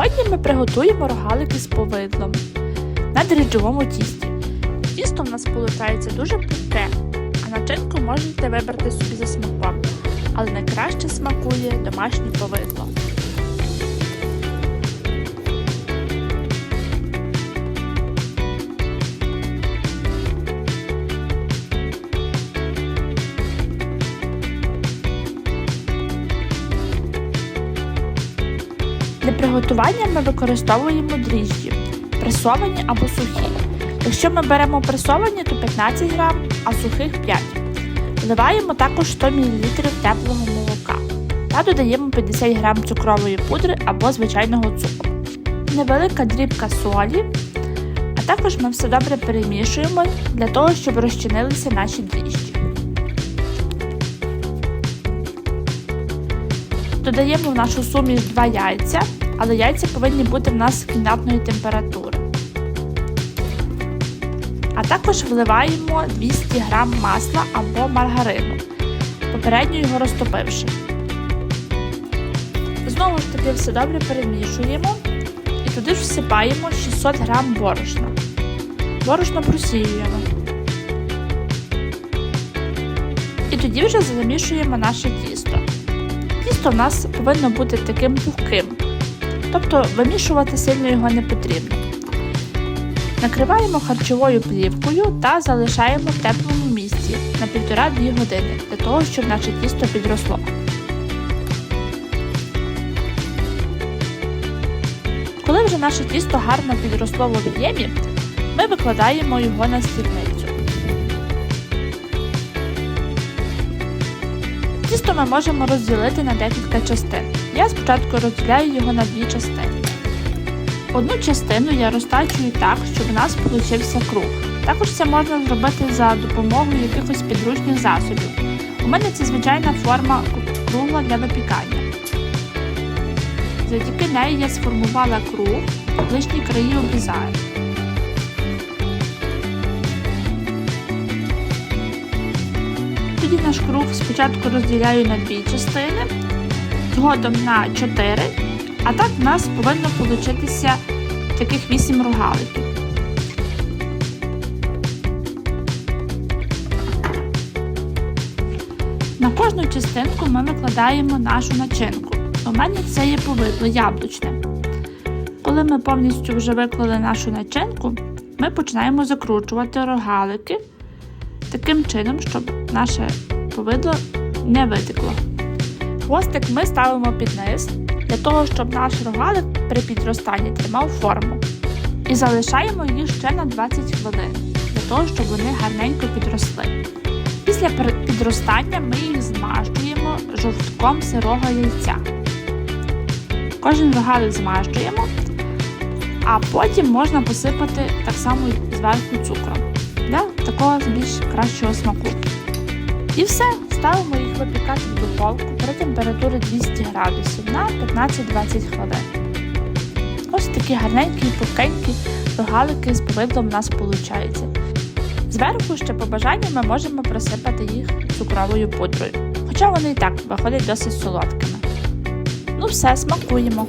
Сьогодні ми приготуємо рогалики з повидлом на дріджовому тісті. Тісто в нас виходить дуже пухке, а начинку можете вибрати собі за смаком, але найкраще смакує домашнє повидло. Для приготування ми використовуємо дріжджі, пресовані або сухі. Якщо ми беремо пресовані, то 15 грам, а сухих 5. Вливаємо також 100 мл теплого молока та додаємо 50 грам цукрової пудри або звичайного цукру. Невелика дрібка солі, а також ми все добре перемішуємо для того, щоб розчинилися наші дріжджі. Додаємо в нашу суміш 2 яйця, але яйця повинні бути в нас кімнатної температури. А також вливаємо 200 г масла або маргарину, попередньо його розтопивши. Знову ж таки все добре перемішуємо і туди ж всипаємо 600 г борошна. Борошно просіюємо. І тоді вже замішуємо наше тісто. Тісто в нас повинно бути таким пухким, тобто вимішувати сильно його не потрібно. Накриваємо харчовою плівкою та залишаємо в теплому місці на 1,5-2 години для того, щоб наше тісто підросло. Коли вже наше тісто гарно підросло в об'ємі, ми викладаємо його на стільницю. Тісто ми можемо розділити на декілька частин. Я спочатку розділяю його на дві частини. Одну частину я розтачую так, щоб у нас вийшов круг. Також це можна зробити за допомогою якихось підручних засобів. У мене це звичайна форма кругла для випікання. Завдяки неї я сформувала круг, лишні краї обрізаю. Тоді наш круг спочатку розділяю на дві частини, згодом на чотири, а так в нас повинно получитися таких вісім рогаликів. На кожну частинку ми викладаємо нашу начинку. У мене це є повидло яблучне. Коли ми повністю вже виклали нашу начинку, ми починаємо закручувати рогалики таким чином, щоб наше повидло не витекло. Хвостик ми ставимо під низ, для того, щоб наш рогалик при підростанні тримав форму. І залишаємо їх ще на 20 хвилин, для того, щоб вони гарненько підросли. Після підростання ми їх змащуємо жовтком сирого яйця. Кожен рогалик змащуємо, а потім можна посипати так само зверху цукром для такого більш кращого смаку. І все, ставимо їх випікати в духовку при температурі 200 градусів на 15-20 хвилин. Ось такі гарненькі і пухенькі рогалики з повидлом у нас виходить. Зверху ще по бажанню ми можемо присипати їх цукровою пудрою, хоча вони і так виходять досить солодкими. Ну все, смакуємо.